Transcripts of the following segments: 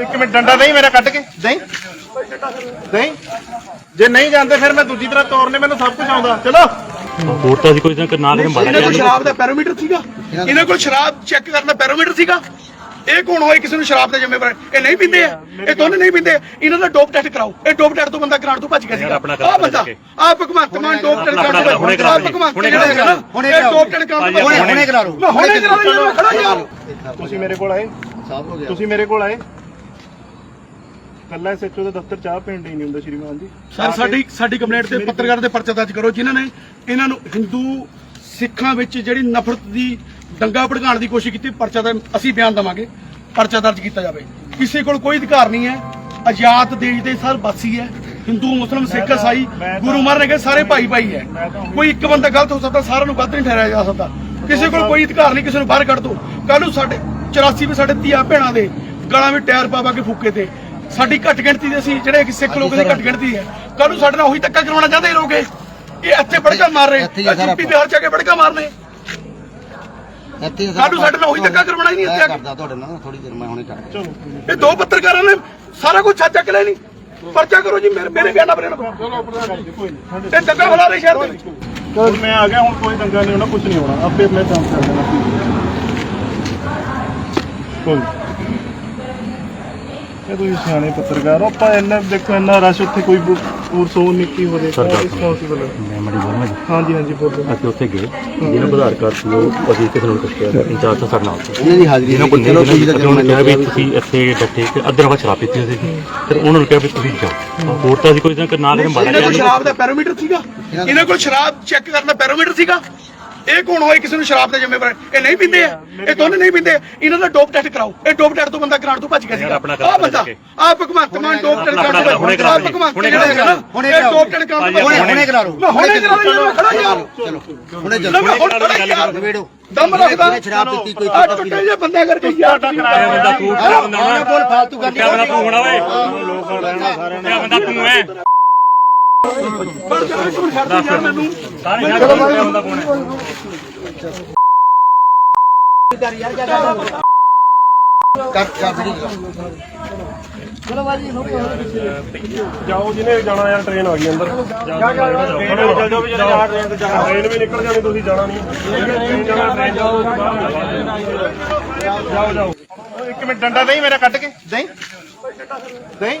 ਇੱਕ ਮਿੰਟ ਡੰਡਾ ਦੇਈ ਮੇਰਾ ਕੱਢ ਕੇ। ਦੇਈ। ਦੇਈ। ਜੇ ਨਹੀਂ ਜਾਂਦੇ ਫਿਰ ਮੈਂ ਦੂਜੀ ਤਰ੍ਹਾਂ ਤੋਰਨੇ ਮੈਨੂੰ ਸਭ ਕੁਝ ਆਉਂਦਾ। ਚਲੋ। ਹੋਰ ਤਾਂ ਅਸੀਂ ਕੋਈ ਨਾ ਨਾ ਕਿਤੇ ਮਾੜਾ ਇਹਨਾਂ ਕੋਲ ਸ਼ਰਾਬ ਦਾ ਪੈਰੋਮੀਟਰ ਸੀਗਾ। ਇਹਨਾਂ ਕੋਲ ਸ਼ਰਾਬ ਚੈੱਕ ਕਰਨ ਦਾ ਪੈਰੋਮੀਟਰ ਸੀਗਾ। ਇਹ ਕੌਣ ਹੋਏ? ਕਿਸੇ ਨੂੰ ਸ਼ਰਾਬ ਦਾ ਜ਼ਿੰਮੇਵਾਰ। ਇਹ ਨਹੀਂ ਪੀਂਦੇ ਆ। ਇਹ ਦੋਨੇ ਨਹੀਂ ਪੀਂਦੇ। ਇਹਨਾਂ ਦਾ ਡੋਪ ਟੈਸਟ ਕਰਾਓ। ਇਹ ਡੋਪ ਟੈਸਟ ਤੋਂ ਬੰਦਾ ਗ੍ਰਾਂਟ ਤੋਂ ਭੱਜ ਗਿਆ ਸੀਗਾ। ਆ ਬੰਦਾ। ਆ ਭਗਵੰਤ ਮਾਨ ਡੋਪ ਟੈਸਟ ਕਰਾਉਣ ਹੁਣੇ ਤੋਂ ਕਰਾ ਆ ਦਿਓ। ਭਗਵੰਤ ਹੁਣੇ ਜਿਹੜਾ ਹੈਗਾ ਨਾ ਹੁਣੇ। ਡੋਪ ਟੈਸਟ ਕਰਾਉਣ ਤੋਂ ਹੁਣੇ- ਭੱਜ ਕਰਾ ਲਓ। ਮੈਂ ਹੁਣੇ ਕਰਾ ਮੈਂ ਖੜਾ ਜਾ ਤੁਸੀਂ ਮੇਰੇ ਕੋਲ ਆਏ। ਸਾਫ਼ ਹੋ ਗਿਆ। ਤੁਸੀਂ ਮੇਰੇ ਕੋਲ ਆਏ। ਕੱਲਾ ਐਸਐਚਓ ਦੇ ਦਫ਼ਤਰ ਚਾਹ ਪੀਣ ਲਈ ਨਹੀਂ ਹੁੰਦਾ ਸ਼੍ਰੀਮਾਨ ਜੀ। ਸਰ ਸਾਡੀ ਸਾਡੀ ਕੰਪਲੇਂਟ ਤੇ ਪੱਤਰਕਾਰ ਦੇ ਪਰਚਾ ਦਰਜ ਕਰੋ ਜਿਨ੍ਹਾਂ ਨੇ ਇਹਨਾਂ ਨੂੰ ਹਿੰਦੂ ਸਿੱਖਾਂ ਵਿੱਚ ਜਿਹੜੀ ਨਫ਼ਰਤ ਦੀ ਦੰਗਾ ਭੜਕਾਉਣ ਦੀ ਕੋਸ਼ਿਸ਼ ਕੀਤੀ ਪਰਚਾ ਦਾ ਅਸੀਂ ਬਿਆਨ ਦਵਾਂਗੇ ਪਰਚਾ ਦਰਜ ਕੀਤਾ ਜਾਵੇ। ਕਿਸੇ ਕੋਲ ਕੋਈ ਅਧਿਕਾਰ ਨਹੀਂ ਹੈ। ਆਜ਼ਾਦ ਦੇਸ਼ ਦੇ ਸਰ ਵਾਸੀ ਹੈ। ਹਿੰਦੂ ਮੁਸਲਮ ਸਿੱਖ ਈਸਾਈ ਗੁਰੂ ਮਹਾਰਾਜ ਨੇ ਕਿਹਾ ਸਾਰੇ ਭਾਈ ਭਾਈ ਹੈ। ਕੋਈ ਇੱਕ ਬੰਦਾ ਗਲਤ ਹੋ ਸਕਦਾ ਸਾਰਿਆਂ ਨੂੰ ਗਲਤ ਨਹੀਂ ਠਹਿਰਾਇਆ ਜਾ ਸਕਦਾ। ਕਿਸੇ ਕੋਲ ਕੋਈ ਅਧਿਕਾਰ ਨਹੀਂ ਕਿਸੇ ਨੂੰ ਬਾਹਰ ਕੱਢ ਦੋ। ਕੱਲ ਨੂੰ ਸਾਡੇ 84 ਵਿੱਚ ਸਾਡੇ ਧੀਆ ਭੈਣਾਂ ਦੇ ਗਲਾਂ ਵਿੱਚ ਟਾਇਰ ਪਾ ਪਾ ਕੇ ਫੂਕੇ ਤੇ। ਸਾਡੀ ਘੱਟ ਗਿਣਤੀ ਦੇ ਅਸੀਂ ਜਿਹੜੇ ਕਿ ਸਿੱਖ ਲੋਕ ਦੀ ਘੱਟ ਗਿਣਤੀ ਹੈ। ਕੱਲ ਨੂੰ ਸਾਡੇ ਨਾਲ ਉਹੀ ਧੱਕਾ ਕਰਵਾਉਣਾ ਚਾਹੁੰਦੇ ਇਹ ਲੋਕ ਇਹ? ਇੱਥੇ ਬੜਕਾ ਮਾਰ ਰਹੇ। ਯੂਪੀ ਬਿਹਾਰ ਚ ਆ ਕੇ ਬੜਕਾ ਮਾਰਨੇ। ਇੱਥੇ ਸਾਡੇ ਨਾਲ ਉਹੀ ਧੱਕਾ ਕਰਵਾਉਣਾ ਹੀ ਨਹੀਂ ਇੱਥੇ ਆ ਕੇ। ਕਰਦਾ ਤੁਹਾਡੇ ਨਾਲ ਥੋੜੀ ਦੇਰ ਮੈਂ ਹੁਣੇ ਕਰਦਾ। ਇਹ ਦੋ ਪੱਤਰਕਾਰਾਂ ਨੇ ਸਾਰਾ ਕੁਝ ਛੱਡ ਚੱਕ ਲਿਆ ਨਹੀਂ ਪਰਚਾ ਕਰੋ ਜੀ ਮੇਰੇ ਮੇਰੇ ਬਿਆਨਾਂ ਪਰ ਇਹ ਧੱਕਾ ਫਲਾ ਰਹੇ ਸ਼ਹਿਰ ਦੇ ਵਿੱਚ। ਚਲ ਮੈਂ ਆ ਗਿਆ ਹੁਣ ਕੋਈ ਦੰਗਾ ਨਹੀਂ ਹੋਣਾ ਕੁਝ ਨਹੀਂ ਹੋਣਾ। ਆਪੇ ਮੈਂ ਕੰਮ ਕਰ ਦੇਣਾ ਕੋਈ ਨੀ। ਇਹ ਤੁਸੀਂ ਸਿਆਣੇ ਪੱਤਰਕਾਰ ਹੋ ਆਪਾਂ ਇੰਨਾ ਦੇਖੋ ਇੰਨਾ ਰਸ਼ ਉੱਥੇ ਕੋਈ ਪੂਰ ਸੋ ਨਿੱਕੀ ਹੋ ਸਰ, ਗੱਲ ਸੁਣੋ। ਰਿਸਪੌਂਸਿਬਲ ਮੈਂ ਮੜੀ ਬੋਲਣਾ ਜੀ। ਹਾਂਜੀ ਹਾਂਜੀ ਬੋਲੋ। ਅਸੀਂ ਉੱਥੇ ਗਏ ਜਿਹਨਾਂ ਦਾ ਆਧਾਰ ਕਾਰਡ ਸੀ ਉਹ ਅਸੀਂ ਕਿਸੇ ਨੂੰ ਕਿਹਾ ਇੰਚਾਰਜ ਤਾਂ ਸਾਡੇ ਨਾਲ ਸੀ। ਇਹਨਾਂ ਦੀ ਹਾਜ਼ਰੀ ਜਿਹਨਾਂ ਕੋਲ ਚਲੋ ਤੁਸੀਂ ਤਾਂ ਉਹਨਾਂ ਨੇ ਕਿਹਾ ਵੀ ਤੁਸੀਂ ਇੱਥੇ ਬੈਠੇ ਤੇ ਅੱਧਰ ਵਾ ਸ਼ਰਾਬ ਪੀਤੀ ਸੀ। ਫਿਰ ਉਹਨਾਂ ਨੂੰ ਕਿਹਾ ਵੀ ਤੁਸੀਂ ਜਾਓ। ਹੋਰ ਤਾਂ ਅਸੀਂ ਕੋਈ ਨਾ ਨਾ ਮਾੜਾ ਇਹਨਾਂ ਕੋਲ ਸ਼ਰਾਬ ਦਾ ਪੈਰੋਮੀਟਰ ਸੀਗਾ। ਇਹਨਾਂ ਕੋਲ ਸ਼ਰਾਬ ਚੈੱਕ ਕਰਨ ਦਾ ਪੈਰੋਮੀਟਰ ਸੀਗਾ। ਇਹ ਕੌਣ ਹੋਏ? ਕਿਸੇ ਨੂੰ ਸ਼ਰਾਬ ਦਾ ਜ਼ਿੰਮੇਵਾਰ ਇਹ ਨਹੀਂ ਪੀਂਦੇ ਆ। ਇਹ ਦੋਨੇ ਨਹੀਂ ਪੀਂਦੇ। ਇਹਨਾਂ ਦਾ ਡੋਪ ਟੈਸਟ ਕਰਾਓ। ਇਹ ਡੋਪ ਟੈਸਟ ਤੋਂ ਬੰਦਾ ਗ੍ਰਾਂਟ ਤੋਂ ਭੱਜ ਗਿਆ ਸੀਗਾ। ਆ ਬੰਦਾ। ਆ ਭਗਵੰਤ ਮਾਨ ਡੋਪ ਟੈਸਟ ਕਰਾਉਣ ਹੁਣੇ ਤੋਂ ਕਰਾ ਆ ਦਿਓ। ਭਗਵੰਤ ਹੁਣੇ ਜਿਹੜਾ ਹੈਗਾ ਨਾ ਹੁਣੇ ਇਹ। ਡੋਪ ਟੈਸਟ ਕਰਾਉਣ ਤੋਂ ਹੁਣੇ- ਭੱਜ ਹੁਣੇ ਕਰਾ ਲਓ। ਹੁਣੇ ਕਰਾ ਮੈਂ ਖੜਾ ਜਾ ਚਲੋ। ਹੁਣੇ ਚਲੋ ਜਾ ਨਵੇੜੋ ਦਮ ਰੱਖਦਾ। ਸ਼ਰਾਬ ਪੀਤੀ ਕੋਈ ਆ ਟੁੱਟੇ ਜਿਹੇ ਬੰਦੇ ਕਰਕੇ ਯਾਰ ਕਿਆ ਬੰਦਾ ਤੂੰ ਕਿਆ ਬੰਦਾ ਆਹ। ਹੋਣਾ ਬੋਲ ਫਾਲਤੂ ਗੱਲ ਕਿਆ ਬੰਦਾ ਤੂੰ ਓਏ ਕਿਆ ਬੰਦਾ ਤੂੰ ਹੈ ਮੈਨੂੰ। ਸਾਰੇ ਯਾਰ ਕਿਆ ਬੰਦਾ ਕੌਣ ਹੈ? ਕਰ ਕਰ ਫੜੀ ਜਾਓ ਜਿਹਨੇ ਜਾਣਾ ਯਾਰ ਟ੍ਰੇਨ ਆ ਗਈ ਅੰਦਰ। ਜਾ ਜਾ ਜਾ ਜਾਓ ਵੀ ਜਿਹੜਾ ਟ੍ਰੇਨ ਤੇ ਜਾਣਾ। ਟ੍ਰੇਨ ਵੀ ਨਿਕਲ ਜਾਣੀ ਤੁਸੀਂ ਜਾਣਾ ਨਹੀਂ। ਜਾਣਾ ਟ੍ਰੇਨ ਜਾਓ। ਜਾਓ ਜਾਓ। ਇੱਕ ਮਿੰਟ ਡੰਡਾ ਦੇਈ ਮੇਰਾ ਕੱਢ ਕੇ। ਦੇਈ? ਦੇਈ?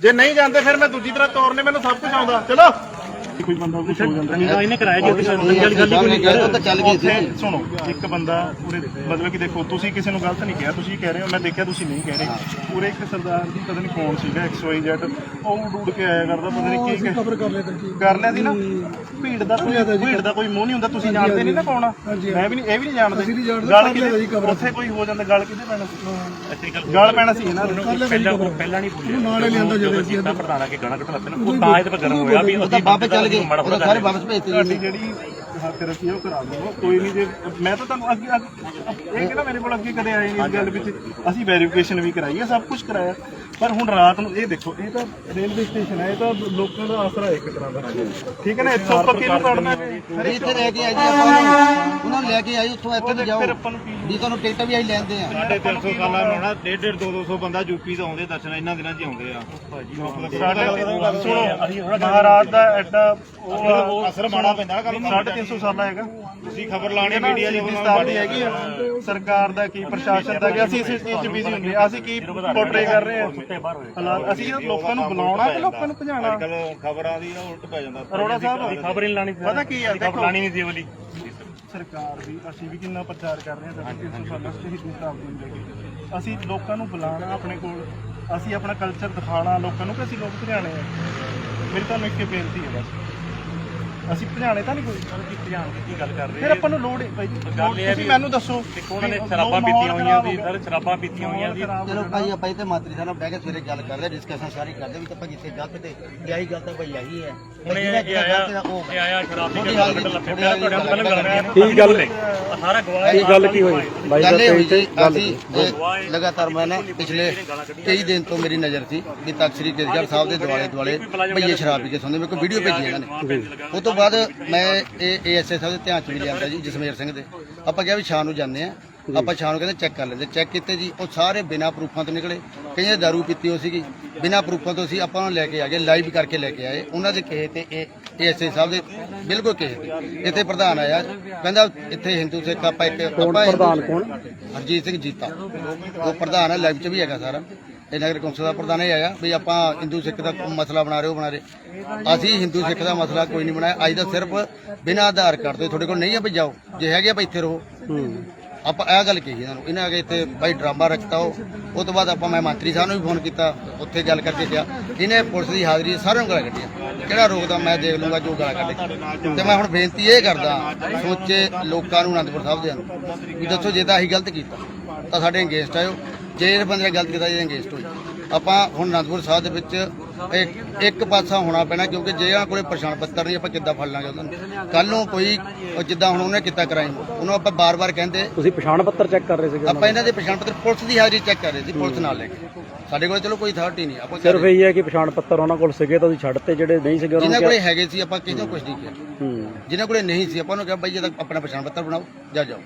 ਜੇ ਨਹੀਂ ਜਾਂਦੇ ਫਿਰ ਮੈਂ ਦੂਜੀ ਤਰ੍ਹਾਂ ਤੋਰਨੇ ਮੈਨੂੰ ਸਭ ਕੁਝ ਆਉਂਦਾ। ਚਲੋ। ਕੋਈ ਬੰਦਾ ਕੁਝ ਹੋ ਜਾਂਦਾ। ਇਹਨੇ ਕਰਾਇਆ ਜੀ ਉੱਥੇ ਗੱਲ ਨਹੀਂ ਕਰਦਾ ਤਾਂ ਚੱਲ ਗਈ ਸੀ। ਉੱਥੇ ਸੁਣੋ ਇੱਕ ਬੰਦਾ ਪੂਰੇ ਮਤਲਬ ਕਿ ਦੇਖੋ ਤੁਸੀਂ ਕਿਸੇ ਨੂੰ ਗਲਤ ਨਹੀਂ ਕਿਹਾ ਤੁਸੀਂ ਕਹਿ ਰਹੇ ਹੋ ਮੈਂ ਦੇਖਿਆ ਤੁਸੀਂ ਨਹੀਂ ਕਹਿ ਰਹੇ। ਪੂਰੇ ਇੱਕ ਸਰਦਾਰ ਦੀ ਪਤਾ ਨਹੀਂ ਕੌਣ ਸੀਗਾ XYZ ਉਹ ਉਡ ਉਡ ਕੇ ਆਇਆ ਕਰਦਾ ਪਤਾ ਨਹੀਂ ਕੀ ਖਬਰ ਕਰ ਲਿਆ ਕਰ ਲਿਆ ਸੀ ਨਾ? ਭੀੜ ਦਾ ਕੋਈ ਭੀੜ ਦਾ ਕੋਈ ਮੂੰਹ ਨਹੀਂ ਹੁੰਦਾ ਤੁਸੀਂ ਜਾਣਦੇ ਨਹੀਂ ਨਾ ਕੌਣ ਆ? ਮੈਂ ਵੀ ਨਹੀਂ ਇਹ ਵੀ ਨਹੀਂ ਜਾਣਦੇ। ਗੱਲ ਕਿਤੇ ਉੱਥੇ ਕੋਈ ਹੋ ਜਾਂਦਾ ਗੱਲ ਕਿਤੇ ਪੈਣਾ ਸੀ? ਗੱਲ ਪੈਣਾ ਸੀ ਇਹਨਾਂ ਨੂੰ ਪਹਿਲਾਂ ਉਹ ਪਹਿਲਾਂ ਨਹੀਂ ਬੋਲਿਆ ਨਾਲੇ ਲਿਆਂਦਾ ਜਦੋਂ ਅਸੀਂ ਪ੍ਰਧਾਨਾ ਕੇ ਗਾਣਾ ਕੱਢ ਲੱਗੇ ਨਾ ਉਹ ਤਾਂ ਇਹਦੇ ਪਰ ਗਰਮ ਹੋਇਆ ਵੀ ਉਹ ਤਾਂ ਵਾਪਸ ਚੱਲ ਗਏ ਉਹ ਸਾਰੇ ਵਾਪਸ ਭੇਜਤੇ ਤੁਹਾਡੀ ਜਿਹੜੀ ਹੱਥ ਰੱਖੀ ਉਹ ਕਰਾ ਲਓ ਕੋਈ ਨਹੀਂ ਜੇ ਮੈਂ ਤਾਂ ਤੁਹਾਨੂੰ ਅੱਗੇ ਅੱਗੇ- ਇਹ ਕਿਹੜਾ ਮੇਰੇ ਕੋਲ ਅੱਗੇ ਕਦੇ ਆਏ ਨਹੀਂ ਇਸ ਗੱਲ ਵਿੱਚ ਅਸੀਂ ਵੈਰੀਫਿਕੇਸ਼ਨ ਵੀ ਕਰਾਈ ਹੈ ਸਭ ਕੁਝ ਕਰਾਇਆ। ਪਰ ਹੁਣ ਰਾਤ ਨੂੰ ਇਹ ਦੇਖੋ ਇਹ ਤਾਂ ਰੇਲਵੇ ਸਟੇਸ਼ਨ ਹੈ ਇਹ ਤਾਂ ਲੋਕਾਂ ਦਾ ਆਸਰਾ ਹੈ ਇੱਕ ਤਰ੍ਹਾਂ ਦਾ। ਠੀਕ ਹੈ ਨਾ ਇੱਥੋਂ ਆਪਾਂ ਕਿਹਨੂੰ ਕੱਢਣਾ ਹੈ ਨਹੀਂ ਇੱਥੇ ਲੈ ਕੇ ਆਈ ਜੀ ਆਪਾਂ ਨੂੰ। ਉਹਨਾਂ ਨੂੰ ਲੈ ਕੇ ਆਈ ਉੱਥੋਂ ਇੱਥੇ ਨੂੰ ਜਾਓ। ਫਿਰ ਜੀ ਤੁਹਾਨੂੰ ਟਿਕਟ ਵੀ ਆਈ ਲੈਂਦੇ ਆ 350 ਸਾਲਾਂ ਨੂੰ ਹੋਣਾ 1.5 200 ਬੰਦਾ ਯੂਪੀ ਤੋਂ ਆਉਂਦੇ ਦਰਸ਼ਨ ਇਹਨਾਂ ਦਿਨਾਂ 'ਚ ਆਉਂਦੇ ਆ। ਸੁਣੋ ਮਹਾਰਾਜ ਦਾ ਐਡਾ ਉਹ ਅਸਰ ਮਾੜਾ ਪੈਂਦਾ ਕੱਲ 350 ਸਾਲਾ ਹੈਗਾ। ਤੁਸੀਂ ਖਬਰ ਲਾਣੀ ਮੀਡੀਆ ਦੀ ਸਥਾਪਤੀ ਹੈਗੀ ਆ ਸਰਕਾਰ ਦਾ ਕੀ ਪ੍ਰਸ਼ਾਸਨ ਦਾ ਕੀ ਅਸੀਂ ਇਸ ਚੀਜ਼ 'ਚ ਬਿਜ਼ੀ ਹੁੰਦੇ। ਅਸੀਂ ਕੀ ਪੋਰਟਰੇ ਕਰ ਰਹੇ ਹਾਂ ਹਾਲਾਤ ਅਸੀਂ ਲੋਕਾਂ ਨੂੰ ਬੁਲਾਉਣਾ ਕਿ ਲੋਕਾਂ ਨੂੰ ਭਜਾਉਣਾ। ਕੱਲ ਖਬਰਾਂ ਦੀ ਨਾ ਉਲਟ ਪੈ ਜਾਂਦਾ। ਅਰੋੜਾ ਸਾਹਿਬ ਖਬਰ ਹੀ ਲਾਣੀ ਪਤਾ ਕੀ ਆ ਖਬਰ ਦੇਖੋ। ਲਾਣੀ ਨਹੀਂ ਸੀ ਇਹ ਵਾਲੀ ਸਰਕਾਰ ਵੀ ਅਸੀਂ ਵੀ ਕਿੰਨਾ ਪ੍ਰਚਾਰ ਕਰ ਰਹੇ ਹਾਂ ਤਾਂ ਕਿ ਸਾਡਾ ਸਹੀ ਸ਼ਤਾਬਦੀ ਨੂੰ ਲੈ ਕੇ ਅਸੀਂ ਲੋਕਾਂ ਨੂੰ ਬੁਲਾਉਣਾ ਆਪਣੇ ਕੋਲ। ਅਸੀਂ ਆਪਣਾ ਕਲਚਰ ਦਿਖਾਉਣਾ ਲੋਕਾਂ ਨੂੰ ਕਿ ਅਸੀਂ ਲੋਕ ਭਜਾਣੇ ਆ। ਮੇਰੀ ਤੁਹਾਨੂੰ ਇੱਕ ਬੇਨਤੀ ਹੈ ਬਸ। ਅਸੀਂ ਭਜਾਣੇ ਤਾਂ ਨਹੀਂ ਕੋਈ। ਦੀ ਕੀ ਗੱਲ ਕਰ ਰਹੇ ਫਿਰ ਆਪਾਂ ਨੂੰ ਲੋੜ ਹੈ ਭਾਈ ਜੀ। ਗੱਲ ਇਹ ਹੈ ਤੁਸੀਂ ਵੀ ਮੈਨੂੰ ਦੱਸੋ। ਦੇਖੋ ਉਹਨਾਂ ਨੇ ਵੀ ਸ਼ਰਾਬਾਂ ਮਾਹੌਲ ਪੀਤੀਆਂ ਹੋਈਆਂ ਸੀ ਖਰਾਬ ਸਰ ਸ਼ਰਾਬਾਂ ਪੀਤੀਆਂ ਹੋਈਆਂ ਸੀ ਚਲੋ ਭਾਈ ਆਪਾਂ ਇੱਥੇ ਮਾਤਰੀ ਸਾਹਿਬ ਨਾਲ ਬਹਿ ਕੇ ਸਵੇਰੇ ਗੱਲ ਕਰਦੇ ਡਿਸਕਸ਼ਨ ਸਾਰੀ ਕਰਦੇ ਵੀ ਤਾਂ ਭਾਈ ਇੱਥੇ ਗਲਤ ਤੇ ਜਾਈ ਗੱਲ ਤਾਂ ਭਾਈ ਆਹੀ ਹੈ। ਹੁਣ ਇਹ ਇਹ ਆਇਆ ਉਹ ਇਹ ਆਇਆ ਸ਼ਰਾਬ ਪੀ ਕੇ ਹਾਲ ਕੱਢ ਲੱਪੇ ਤੁਹਾਡੇ ਪਹਿਲਾਂ ਗੱਲ ਕੀ ਕੀ ਗੱਲ ਸਾਰਾ ਗਵਾਹ ਕੀ ਗੱਲ ਕੀ ਹੋਈ? ਗੱਲ ਇਹ ਹੋਈ ਜੀ ਅਸੀਂ ਇਹ ਲਗਾਤਾਰ ਮੈਂ ਨਾ ਪਿਛਲੇ ਕਈ ਦਿਨ ਤੋਂ ਮੇਰੀ ਨਜ਼ਰ ਸੀ ਵੀ ਤਖਤ ਸ੍ਰੀ ਕੇਸਗੜ੍ਹ ਸਾਹਿਬ ਦੇ ਦੁਆਲੇ ਦੁਆਲੇ ਭਈਏ ਸ਼ਰਾਬ ਪੀ ਕੇ ਸੌਂਦੇ ਮੇਰੇ ਕੋਲ ਵੀਡੀਓ ਭੇਜੀ ਇਹਨਾਂ ਨੇ। ਉਸ ਤੋਂ ਬਾਅਦ ਮੈਂ ਇਹ ਏਐਸਏ ਸਾਹਿਬ ਦੇ ਧਿਆਨ ਚ ਵੀ ਲਿਆਂਦਾ ਜੀ ਜਸਮੇਰ ਸਿੰਘ ਦੇ। ਆਪਾਂ ਕਿਹਾ ਵੀ ਸ਼ਾਮ ਨੂੰ ਜਾਂਦੇ ਆ ਆਪਾਂ ਸ਼ਾਮ ਨੂੰ ਕਹਿੰਦੇ ਚੈੱਕ ਕਰ ਲੈਂਦੇ। ਚੈੱਕ ਕੀਤੇ ਜੀ ਉਹ ਸਾਰੇ ਬਿਨਾਂ ਪ੍ਰੂਫਾਂ ਤੋਂ ਨਿਕਲੇ। ਕਈਆਂ ਦਾਰੂ ਪੀਤੀ ਹੋ ਸੀਗੀ। ਬਿਨਾਂ ਪ੍ਰੂਫਾਂ ਤੋਂ ਅਸੀਂ ਆਪਾਂ ਨੂੰ ਲੈ ਕੇ ਆ ਗਏ ਲਾਈਵ ਕਰਕੇ ਲੈ ਕੇ ਆਏ। ਉਹਨਾਂ ਦੇ ਕਹੇ ਤੇ ਇਹ ਏਐਸਏ ਸਾਹਿਬ ਦੇ ਬਿਲਕੁਲ ਕਹੇ ਤੇ। ਇੱਥੇ ਪ੍ਰਧਾਨ ਆਇਆ ਕਹਿੰਦਾ ਇੱਥੇ ਹਿੰਦੂ ਸਿੱਖ ਆਪਾਂ ਇੱਕ ਆਪਾਂ ਪ੍ਰਧਾਨ ਕੌਣ? ਹਰਜੀਤ ਸਿੰਘ ਜੀਤਾ। ਉਹ ਪ੍ਰਧਾਨ ਹੈ ਲਾਈਵ 'ਚ ਵੀ ਹੈਗਾ ਸਾਰਾ। ਇਹ ਨਗਰ ਕੌਂਸਲ ਦਾ ਪ੍ਰਧਾਨ ਇਹ ਆਇਆ ਵੀ ਆਪਾਂ ਹਿੰਦੂ ਸਿੱਖ ਦਾ ਮਸਲਾ ਬਣਾ ਰਹੇ ਹੋ, ਬਣਾ ਰਹੇ। ਅਸੀਂ ਹਿੰਦੂ ਸਿੱਖ ਦਾ ਮਸਲਾ ਕੋਈ ਨਹੀਂ ਬਣਾਇਆ। ਅੱਜ ਦਾ ਸਿਰਫ ਬਿਨਾਂ ਆਧਾਰ ਕਾਰਡ ਤੋਂ ਤੁਹਾਡੇ ਕੋਲ ਨਹੀਂ ਆ ਵੀ ਜਾਓ। ਜੇ ਹੈਗੇ ਆ ਇੱਥੇ ਰਹੋ। ਆਪਾਂ ਇਹ ਗੱਲ ਕਹੀ ਇਹਨਾਂ ਨੂੰ। ਇਹਨਾਂ ਅਗੇ ਇੱਥੇ ਭਾਈ ਡਰਾਮਾ ਰੱਖਤਾ ਉਹ। ਉਹ ਤੋਂ ਬਾਅਦ ਆਪਾਂ ਮੈਂ ਮੰਤਰੀ ਸਾਹਿਬ ਨੂੰ ਵੀ ਫੋਨ ਕੀਤਾ। ਉੱਥੇ ਗੱਲ ਕਰਕੇ ਗਿਆ ਇਹਨੇ ਪੁਲਿਸ ਦੀ ਹਾਜ਼ਰੀ ਸਾਰਿਆਂ ਨੂੰ ਗਲਾ ਕੱਢੀਆਂ ਕਿਹੜਾ ਰੋਕਦਾ ਮੈਂ ਦੇਖ ਲੂੰਗਾ ਜੋ ਗਾਲਾਂ ਕੱਢੇ ਤੇ ਮੈਂ ਹੁਣ ਬੇਨਤੀ ਇਹ ਕਰਦਾ ਸੋਚੇ ਲੋਕਾਂ ਨੂੰ ਅਨੰਦਪੁਰ ਸਾਹਿਬ ਦੇ ਨੂੰ ਵੀ ਦੱਸੋ ਜੇ ਤਾਂ ਅਸੀਂ ਗਲਤ ਕੀਤਾ, ਤਾਂ ਸਾਡੇ ਅਗੇਂਸਟ ਆਇਓ। ਜੇ ਇਹ ਬੰਦੇ ਨੇ ਗਲਤ ਕੀਤਾ ਜੇ ਅਗੇਂਸਟ ਹੋਈ। ਆਪਾਂ ਹੁਣ ਅਨੰਦਪੁਰ ਸਾਹਿਬ ਦੇ ਵਿੱਚ ਇੱਕ ਇੱਕ ਪਾਸਾ ਹੋਣਾ ਪੈਣਾ ਕਿਉਂਕਿ ਜੇ ਇਹਨਾਂ ਕੋਲੇ ਪਛਾਣ ਪੱਤਰ ਨਹੀਂ ਆਪਾਂ ਕਿੱਦਾਂ ਫੜ ਲਾਂਗੇ ਉਹਨਾਂ? ਨੂੰ ਕੱਲ ਨੂੰ ਕੋਈ ਉਹ ਜਿੱਦਾਂ ਹੁਣ ਉਹਨੇ ਕੀਤਾ ਕਰਾਈਮ ਉਹਨੂੰ ਆਪਾਂ ਬਾਰ-ਬਾਰ ਕਹਿੰਦੇ ਤੁਸੀਂ ਪਛਾਣ ਪੱਤਰ ਚੈੱਕ ਕਰ ਰਹੇ ਸੀਗੇ ਆਪਾਂ ਇਹਨਾਂ ਦੇ? ਪਛਾਣ ਪੱਤਰ ਪੁਲਿਸ ਦੀ ਹਾਜ਼ਰੀ ਚੈੱਕ ਕਰ ਰਹੇ ਸੀ ਪੁਲਿਸ ਨਾਲ ਲੈ ਕੇ। ਸਾਡੇ ਕੋਲ ਚਲੋ ਕੋਈ ਅਥਾਰਟੀ ਨਹੀਂ ਆਪਾਂ ਸਿਰਫ ਇਹ ਹੈ ਕਿ ਪਛਾਣ ਪੱਤਰ ਉਹਨਾਂ ਕੋਲ ਸੀਗੇ ਤਾਂ ਤੁਸੀਂ ਛੱਡਤੇ ਜਿਹੜੇ ਨਹੀਂ ਸੀਗੇ ਉਹਨਾਂ ਜਿਨ੍ਹਾਂ ਨੂੰ ਕੋਲੇ ਹੈਗੇ ਸੀ ਆਪਾਂ ਕਿਸੇ ਨੂੰ ਕੁਝ ਨਹੀਂ ਕਿਹਾ। ਹੂੰ। ਜਿਨ੍ਹਾਂ ਕੋਲੇ ਨਹੀਂ ਸੀ ਆਪਾਂ ਨੂੰ ਕਿਹਾ ਬਾਈ ਇਹਦਾ ਆਪਣਾ ਪਛਾਣ ਪੱਤਰ ਬਣਾਓ ਜਾ ਜਾਓ।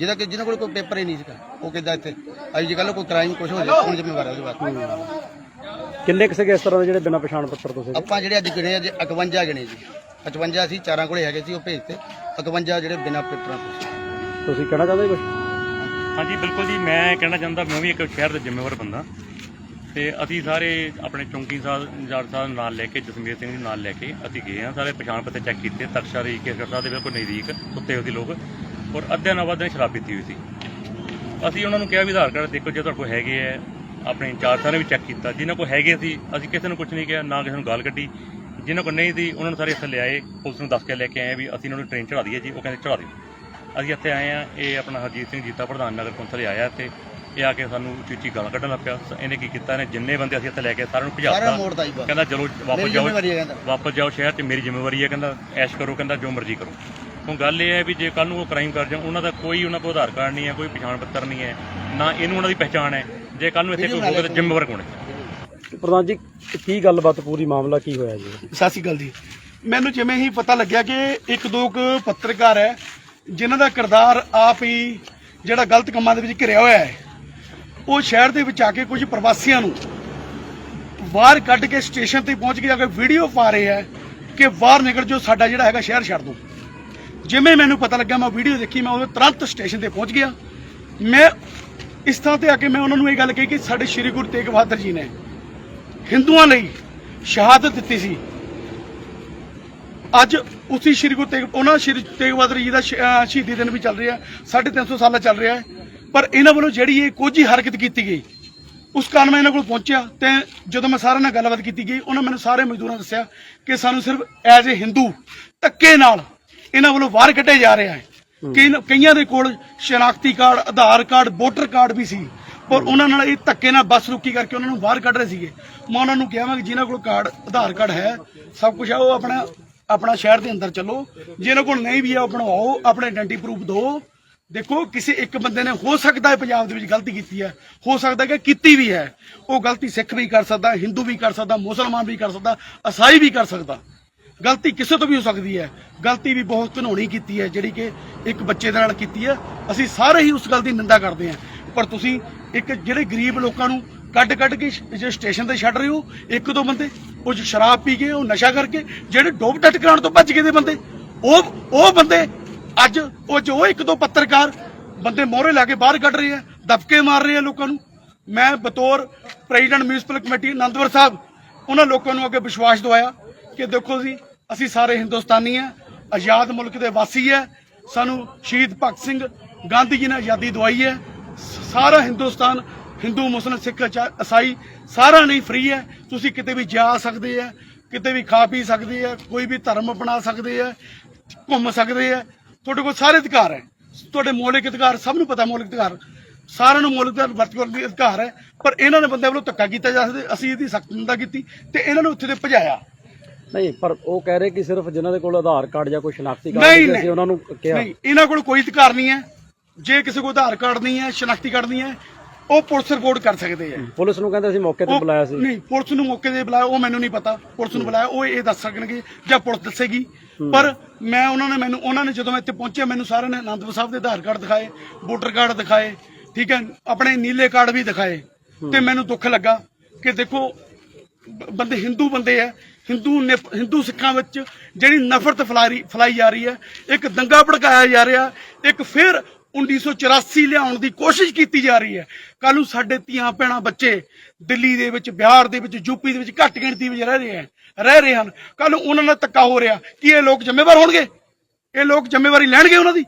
ਜਿਹਦਾ ਕਿ ਜਿਨ੍ਹਾਂ ਕੋਲ ਕੋਈ ਪੇਪਰ ਹੀ ਨਹੀਂ ਸੀਗਾ ਉਹ ਕਿੱਦਾਂ ਇੱਥੇ ਅੱਜ ਜੇ ਕੱਲ ਕੋਈ ਕ੍ਰਾਈਮ ਕੁਝ ਹੋ ਜਾਏ ਕੌਣ ਜ਼ਿੰਮੇਵਾਰ ਹੈ ਉਹਦੇ ਬਾਅਦ ਕਿੰਨੇ ਕੁ ਸੀਗੇ ਇਸ ਤਰ੍ਹਾਂ ਦੇ ਜਿਹੜੇ ਬਿਨਾਂ ਪਛਾਣ ਪੱਤਰ ਤੋਂ ਸੀਗੇ? ਆਪਾਂ ਜਿਹੜੇ ਅੱਜ ਗਿਣੇ ਅੱਜ 51 ਗਿਣੇ ਜੀ। 55 ਸੀ ਚਾਰਾਂ ਕੋਲੇ ਹੈਗੇ ਸੀ ਉਹ ਭੇਜਤੇ 51 ਜਿਹੜੇ ਬਿਨਾਂ ਪੇਪਰਾਂ ਤੋਂ ਤੁਸੀਂ ਕਹਿਣਾ ਚਾਹੁੰਦੇ ਕੁਝ ਹਾਂਜੀ ਬਿਲਕੁਲ ਜੀ ਮੈਂ ਕਹਿਣਾ ਚਾਹੁੰਦਾ ਮੈਂ ਵੀ ਇੱਕ ਸ਼ਹਿਰ ਦਾ ਜ਼ਿੰਮੇਵਾਰ ਬੰਦਾ। ਤੇ ਅਸੀਂ ਸਾਰੇ ਆਪਣੇ ਚੌਂਕੀ ਸਾਹਿਬ ਜਾਟ ਸਾਹਿਬ ਨੂੰ ਨਾਲ ਲੈ ਕੇ ਜਸਮੀਰ ਸਿੰਘ ਜੀ ਨਾਲ ਲੈ ਕੇ ਅਸੀਂ ਗਏ ਹਾਂ ਸਾਰੇ ਪਛਾਣ ਪੱਤਰ ਚੈੱਕ ਕੀਤੇ ਤਕਸ਼ਾ ਦੇ ਕੇਸਗੜ੍ਹ ਸਾਹਿਬ ਦੇ ਬਿਲਕੁਲ ਨਜ਼ਦੀਕ ਸੁੱਤੇ ਹੋਏ ਸੀ ਲੋਕ। ਔਰ ਅੱਧਿਆਂ ਨਾਲ ਵੱਧ ਨੇ ਸ਼ਰਾਬ ਪੀਤੀ ਹੋਈ ਸੀ। ਅਸੀਂ ਉਹਨਾਂ ਨੂੰ ਕਿਹਾ ਵੀ ਆਧਾਰ ਕਾਰਡ ਦੇਖੋ ਜੇ ਤੁਹਾਡੇ ਕੋਲ ਹੈਗੇ ਹੈ ਆਪਣੇ ਇੰਚਾਰਜ ਨੇ ਵੀ ਚੈੱਕ ਕੀਤਾ। ਜਿਨ੍ਹਾਂ ਕੋਲ ਹੈਗੇ ਸੀ ਅਸੀਂ ਕਿਸੇ ਨੂੰ ਕੁਝ ਨਹੀਂ ਕਿਹਾ ਨਾ ਕਿਸੇ ਨੂੰ ਗਾਲ ਕੱਢੀ। ਜਿਨ੍ਹਾਂ ਕੋਲ ਨਹੀਂ ਸੀ ਉਹਨਾਂ ਨੂੰ ਸਾਰੇ ਇੱਥੇ ਲਿਆਏ ਪੁਲਿਸ ਨੂੰ ਦੱਸ ਕੇ ਲੈ ਕੇ ਆਏ ਵੀ ਅਸੀਂ ਉਹਨਾਂ ਨੂੰ ਟ੍ਰੇਨ ਚੜਾ ਦਈਏ ਜੀ ਉਹ ਕਹਿੰਦੇ ਚੜਾ ਦਿਓ। ਅਸੀਂ ਇੱਥੇ ਆਏ ਆ ਇਹ ਆਪਣਾ ਹਰਜੀਤ ਸਿੰਘ ਜੀਤਾ ਪ੍ਰਧਾਨ ਨਗਰ ਕੌਂਸਲ ਆਇਆ ਇੱਥੇ। ਇਹ ਆ ਕੇ ਸਾਨੂੰ ਉੱਚੀ ਗਾਲਾਂ ਕੱਢਣ ਲੱਗ ਪਿਆ। ਇਹਨੇ ਕੀ ਕੀਤਾ? ਇਹਨੇ ਜਿੰਨੇ ਬੰਦੇ ਅਸੀਂ ਇੱਥੇ ਲੈ ਕੇ ਸਾਰਿਆਂ ਨੂੰ ਭਜਾਤਾ ਕਹਿੰਦਾ ਚਲੋ ਵਾਪਸ ਜਾਓ ਵਾਪਸ ਜਾਓ ਸ਼ਹਿਰ ਤੇ ਮੇਰੀ ਜ਼ਿੰਮੇਵਾਰੀ ਹੈ ਕਹਿੰਦਾ ਐਸ਼ ਕਰੋ ਕਹਿੰਦਾ ਜੋ ਮਰਜ਼ੀ ਕਰੋ। ਹੁਣ ਗੱਲ ਇਹ ਹੈ ਵੀ ਜੇ ਕੱਲ ਨੂੰ ਉਹ ਕ੍ਰਾਈਮ ਕਰ ਜਾਣ ਉਹਨਾਂ ਦਾ ਕੋਈ ਉਹਨਾਂ ਕੋਲ ਆਧਾਰ ਕਾਰਡ ਨਹੀਂ ਹੈ ਕੋਈ ਪਛਾਣ ਪੱਤਰ ਨਹੀਂ ਹੈ ਨਾ ਇਹਨੂੰ ਉਹਨਾਂ ਦੀ ਪਹਿਚਾਣ ਹੈ। ਜੇ ਕੱਲ ਨੂੰ ਇੱਥੇ ਕੋਈ ਹੋਵੇ ਤਾਂ ਜ਼ਿੰਮੇਵਾਰ ਕੌਣ ਹੈ? ਪ੍ਰਧਾਨ ਜੀ ਕੀ ਗੱਲਬਾਤ ਪੂਰੀ ਮਾਮਲਾ ਕੀ ਹੋਇਆ ਜੀ? ਸਤਿ ਸ਼੍ਰੀ ਅਕਾਲ ਜੀ। ਮੈਨੂੰ ਜਿਵੇਂ ਹੀ ਪਤਾ ਲੱਗਿਆ ਕਿ ਇੱਕ ਦੋ ਕੁ ਪੱਤਰਕਾਰ ਹੈ ਜਿਨ੍ਹਾਂ ਦਾ ਕਿਰਦਾਰ ਆਪ ਹੀ ਜਿਹੜਾ ਗਲਤ ਕੰਮਾਂ ਦੇ ਵਿੱਚ ਘਿਰਿਆ ਹੋਇਆ ਹੈ ਉਹ ਸ਼ਹਿਰ ਦੇ ਵਿੱਚ ਆ ਕੇ ਕੁਝ ਪ੍ਰਵਾਸੀਆਂ ਨੂੰ ਬਾਹਰ ਕੱਢ ਕੇ ਸਟੇਸ਼ਨ ਤੇ ਪਹੁੰਚ ਕੇ ਜਾ ਕੇ ਵੀਡੀਓ ਪਾ ਰਹੇ ਹੈ ਕਿ ਬਾਹਰ ਨਿਕਲ ਜੋ ਸਾਡਾ ਜਿਹੜਾ ਹੈਗਾ ਸ਼ਹਿਰ ਛੱਡ ਦੋ ਜਿਵੇਂ ਮੈਨੂੰ ਪਤਾ ਲੱਗਾ ਮੈਂ ਵੀਡੀਓ ਦੇਖੀ, ਮੈਂ ਉਹਦੇ ਤੁਰੰਤ ਸਟੇਸ਼ਨ ਤੇ ਪਹੁੰਚ ਗਿਆ। ਮੈਂ ਇਸ ਥਾਂ ਤੇ ਆ ਕੇ ਮੈਂ ਉਹਨਾਂ ਨੂੰ ਇਹ ਗੱਲ ਕਹੀ ਕਿ ਸਾਡੇ ਸ੍ਰੀ ਗੁਰੂ ਤੇਗ ਬਹਾਦਰ ਜੀ ਨੇ ਹਿੰਦੂਆਂ ਲਈ ਸ਼ਹਾਦਤ ਦਿੱਤੀ ਸੀ। ਅੱਜ ਉਸੇ ਸ਼੍ਰੀ ਗੁਰੂ ਤੇਗ, ਉਹਨਾਂ ਸ਼੍ਰੀ ਤੇਗ ਬਹਾਦਰ ਜੀ ਦਾ ਸ਼ਹੀਦੀ ਦਿਨ ਵੀ ਚੱਲ ਰਿਹਾ 350 ਸਾਲਾ ਚੱਲ ਰਿਹਾ ਹੈ। ਪਰ ਇਹਨਾਂ ਵੱਲੋਂ ਜਿਹੜੀ ਇਹ ਕੋਝੀ ਹਰਕਤ ਕੀਤੀ ਗਈ, ਉਸ ਕਾਰਨ ਮੈਂ ਇਹਨਾਂ ਕੋਲ ਪਹੁੰਚਿਆ ਤੇ ਜਦੋਂ ਮੈਂ ਸਾਰਿਆਂ ਨਾਲ ਗੱਲਬਾਤ ਕੀਤੀ ਗਈ, ਉਹਨਾਂ ਮੈਨੂੰ ਸਾਰੇ ਮਜ਼ਦੂਰਾਂ ਦੱਸਿਆ ਕਿ ਸਾਨੂੰ ਸਿਰਫ ਐਜ਼ ਏ ਹਿੰਦੂ ਧੱਕੇ ਨਾਲ ਇਹਨਾਂ ਵੱਲੋਂ ਬਾਹਰ ਕੱਢਿਆ ਜਾ ਰਿਹਾ ਹੈ। ਕਿ ਇਹਨਾਂ- ਕਈਆਂ ਦੇ ਕੋਲ ਸ਼ਨਾਖਤੀ card Aadhaar card voter card ਵੀ ਸੀ। ਪਰ ਉਹਨਾਂ ਨਾਲ ਇਹ ਧੱਕੇ ਨਾਲ ਬੱਸ ਰੁਕੀ ਕਰਕੇ ਉਹਨਾਂ ਨੂੰ ਬਾਹਰ ਕੱਢ ਰਹੇ ਸੀਗੇ। ਮੈਂ ਉਹਨਾਂ ਨੂੰ ਕਿਹਾ ਮੈਂ ਕਿ ਜਿਨ੍ਹਾਂ ਕੋਲ ਕਾਰਡ ਆਧਾਰ ਕਾਰਡ ਹੈ ਸਭ ਕੁਝ ਹੈ ਉਹ ਆਪਣਾ ਆਪਣਾ ਸ਼ਹਿਰ ਦੇ ਅੰਦਰ ਚੱਲੋ। ਜਿਹਨਾਂ ਕੋਲ ਨਹੀਂ ਵੀ ਹੈ ਉਹ ਬਣਵਾਓ ਆਪਣੇ ਆਇਡੈਂਟੀ ਪ੍ਰੂਫ ਦਿਓ। ਦੇਖੋ ਕਿਸੇ ਇੱਕ ਬੰਦੇ ਨੇ ਹੋ ਸਕਦਾ ਹੈ ਪੰਜਾਬ ਦੇ ਵਿੱਚ ਗਲਤੀ ਕੀਤੀ ਹੈ। ਹੋ ਸਕਦਾ ਕਿ ਕੀਤੀ ਵੀ ਹੈ। ਉਹ ਗਲਤੀ ਸਿੱਖ ਵੀ ਕਰ ਸਕਦਾ ਹਿੰਦੂ ਵੀ ਕਰ ਸਕਦਾ ਮੁਸਲਮਾਨ ਵੀ ਕਰ ਸਕਦਾ ਈਸਾਈ ਵੀ ਕਰ ਸਕਦਾ। ਗਲਤੀ ਕਿਸੇ ਤੋਂ ਵੀ ਹੋ ਸਕਦੀ ਹੈ। ਗਲਤੀ ਵੀ ਬਹੁਤ ਘਨੋਣੀ ਕੀਤੀ ਹੈ, ਜਿਹੜੀ ਕਿ ਇੱਕ ਬੱਚੇ ਦੇ ਨਾਲ ਕੀਤੀ ਹੈ। ਅਸੀਂ ਸਾਰੇ ਹੀ ਉਸ ਗੱਲ ਦੀ ਨਿੰਦਾ ਕਰਦੇ ਹਾਂ। ਪਰ ਤੁਸੀਂ ਇੱਕ ਜਿਹੜੇ ਗਰੀਬ ਲੋਕਾਂ ਨੂੰ ਕੱਢ ਕੱਢ ਕੇ ਸ਼- ਜੇ ਸਟੇਸ਼ਨ ਤੇ ਛੱਡ ਰਹੇ ਹੋ, ਇੱਕ ਦੋ ਬੰਦੇ, ਉਹ 'ਚ ਸ਼ਰਾਬ ਪੀ ਕੇ, ਉਹ ਨਸ਼ਾ ਕਰਕੇ, ਜਿਹੜੇ ਡੋਬ ਟੱਟ ਕਰਾਉਣ ਤੋਂ ਭੱਜ ਗਏ ਦੇ ਬੰਦੇ, ਉਹ ਉਹ ਬੰਦੇ ਅੱਜ, ਉਹ ਜੋ ਇੱਕ ਦੋ ਪੱਤਰਕਾਰ ਬੰਦੇ ਮੋਹਰੇ ਲਾ ਕੇ ਬਾਹਰ ਕੱਢ ਰਹੇ ਆ, ਦਬਕੇ ਮਾਰ ਰਹੇ ਆ ਲੋਕਾਂ ਨੂੰ। ਮੈਂ ਬਤੌਰ president municipal committee, Anandpur Sahib, ਉਹਨਾਂ ਲੋਕਾਂ ਨੂੰ ਅੱਗੇ ਵਿਸ਼ਵਾਸ ਦਵਾਇਆ ਕਿ ਦੇਖੋ ਜੀ ਅਸੀਂ ਸਾਰੇ ਹਿੰਦੁਸਤਾਨੀ ਆ, ਆਜ਼ਾਦ ਮੁਲਕ ਦੇ ਵਾਸੀ ਹੈ ਸਾਨੂੰ ਸ਼ਹੀਦ ਭਗਤ ਸਿੰਘ ਗਾਂਧੀ ਜੀ ਨੇ ਆਜ਼ਾਦੀ ਦਵਾਈ ਹੈ। ਸਾਰਾ ਹਿੰਦੁਸਤਾਨ, ਹਿੰਦੂ, ਮੁਸਲਮਾਨ, ਸਿੱਖ ਇਸਾ- ਈਸਾਈ ਸਾਰਾ ਨਹੀਂ ਫ੍ਰੀ ਹੈ। ਤੁਸੀਂ ਕਿਤੇ ਵੀ ਜਾ ਸਕਦੇ ਆ, ਕਿਤੇ ਵੀ ਖਾ ਪੀ ਸਕਦੇ ਆ, ਕੋਈ ਵੀ ਧਰਮ ਅਪਣਾ ਸਕਦੇ ਆ, ਘੁੰਮ ਸਕਦੇ ਆ, ਤੁਹਾਡੇ ਕੋਲ ਸਾਰੇ ਅਧਿਕਾਰ ਹੈ। ਤੁਹਾਡੇ ਮੌਲਿਕ ਅਧਿਕਾਰ, ਸਭ ਨੂੰ ਪਤਾ ਮੌਲਿਕ ਅਧਿਕਾਰ। ਸਾਰਿਆਂ ਨੂੰ ਮੌਲਿਕ ਅਧਿਕਾਰ ਵਰਤ ਕਰਨ ਦੀ ਅਧਿਕਾਰ ਹੈ। ਪਰ ਇਹਨਾਂ ਨੇ ਬੰਦਿਆਂ ਵੱਲੋਂ ਧੱਕਾ ਕੀਤਾ ਜਾ ਸਕਦਾ, ਅਸੀਂ ਇਹਦੀ ਸਖਤ ਨਿੰਦਾ ਕੀਤੀ ਤੇ ਇਹਨਾਂ ਨੂੰ ਉੱਥੇ ਦੇ ਭਜਾਇਆ। ਨਹੀਂ ਪਰ ਉਹ ਕਹਿ ਰਹੇ ਕਿ ਸਿਰਫ ਜਿਨ੍ਹਾਂ ਦੇ ਕੋਲ ਆਧਾਰ ਕਾਰਡ ਜਾਂ ਕੋਈ ਸ਼ਨਾਖਤੀ ਕਾਰਡ ਨਹੀਂ ਅਸੀਂ ਉਹਨਾਂ ਨੂੰ ਕਿਹਾ। ਨਹੀਂ ਇਹਨਾਂ ਕੋਲ ਕੋਈ ਅਧਿਕਾਰ ਨਹੀਂ ਹੈ। ਜੇ ਕਿਸੇ ਕੋਲ ਆਧਾਰ ਕਾਰਡ ਨਹੀਂ ਹੈ ਸ਼ਨਾਖਤੀ ਕਾਰਡ ਨਹੀਂ ਹੈ ਉਹ ਪੁਲਿਸ ਰਿਪੋਰਟ ਕਰ ਸਕਦੇ ਆ ਪੁਲਿਸ ਨੂੰ ਕਹਿੰਦੇ ਅਸੀਂ ਮੌਕੇ ਤੇ ਉਹ- ਬੁਲਾਇਆ ਸੀ। ਨਹੀਂ ਪੁਲਿਸ ਨੂੰ ਮੌਕੇ ਤੇ ਬੁਲਾਇਆ ਉਹ ਮੈਨੂੰ ਨਹੀਂ ਪਤਾ। ਪੁਲਿਸ ਨੂੰ ਬੁਲਾਇਆ ਉਹ ਇਹ ਦੱਸ ਸਕਣਗੇ ਜਾਂ ਪੁਲਿਸ ਦੱਸੇਗੀ। ਪਰ ਮੈਂ ਉਹਨਾਂ ਨੇ ਮੈਨੂੰ ਉਹਨਾਂ ਨੇ ਜਦੋਂ ਮੈਂ ਇੱਥੇ ਪਹੁੰਚਿਆ ਮੈਨੂੰ ਸਾਰਿਆਂ ਨੇ ਅਨੰਦਪੁਰ ਸਾਹਿਬ ਦੇ ਆਧਾਰ ਕਾਰਡ ਦਿਖਾਏ ਵੋਟਰ ਕਾਰਡ ਦਿਖਾਏ ਠੀਕ ਹੈ ਆਪਣੇ ਨੀਲੇ ਕਾਰਡ ਵੀ ਦਿਖਾਏ। ਤੇ ਮੈਨੂੰ ਦੁੱਖ ਲੱਗਾ ਕਿ ਦੇਖੋ ਬ- ਬੰਦੇ ਹਿੰਦੂ ਬੰਦੇ ਆ ਹਿੰਦੂ ਨੇ ਹਿੰਦੂ ਸਿੱਖਾਂ ਵਿੱਚ ਜਿਹੜੀ ਨਫ਼ਰਤ ਫੈਲਾਈ ਫੈਲਾਈ ਜਾ ਰਹੀ ਹੈ ਇੱਕ ਦੰਗਾ ਭੜਕਾਇਆ ਜਾ ਰਿਹਾ ਇੱਕ ਫਿਰ 1984 ਲਿਆਉਣ ਦੀ ਕੋਸ਼ਿਸ਼ ਕੀਤੀ ਜਾ ਰਹੀ ਹੈ। ਕੱਲ ਨੂੰ ਸਾਡੇ ਧੀਆਂ ਭੈਣਾਂ ਬੱਚੇ ਦਿੱਲੀ ਦੇ ਵਿੱਚ ਬਿਹਾਰ ਦੇ ਵਿੱਚ ਯੂਪੀ ਦੇ ਵਿੱਚ ਘੱਟ ਗਿਣਤੀ ਵਿੱਚ ਰਹਿ ਰਹੇ ਹਨ ਰਹਿ ਰਹੇ ਹਨ। ਕੱਲ ਨੂੰ ਉਹਨਾਂ ਨਾਲ ਧੱਕਾ ਹੋ ਰਿਹਾ। ਕੀ ਇਹ ਲੋਕ ਜ਼ਿੰਮੇਵਾਰ ਹੋਣਗੇ? ਇਹ ਲੋਕ ਜ਼ਿੰਮੇਵਾਰੀ ਲੈਣਗੇ ਉਹਨਾਂ ਦੀ?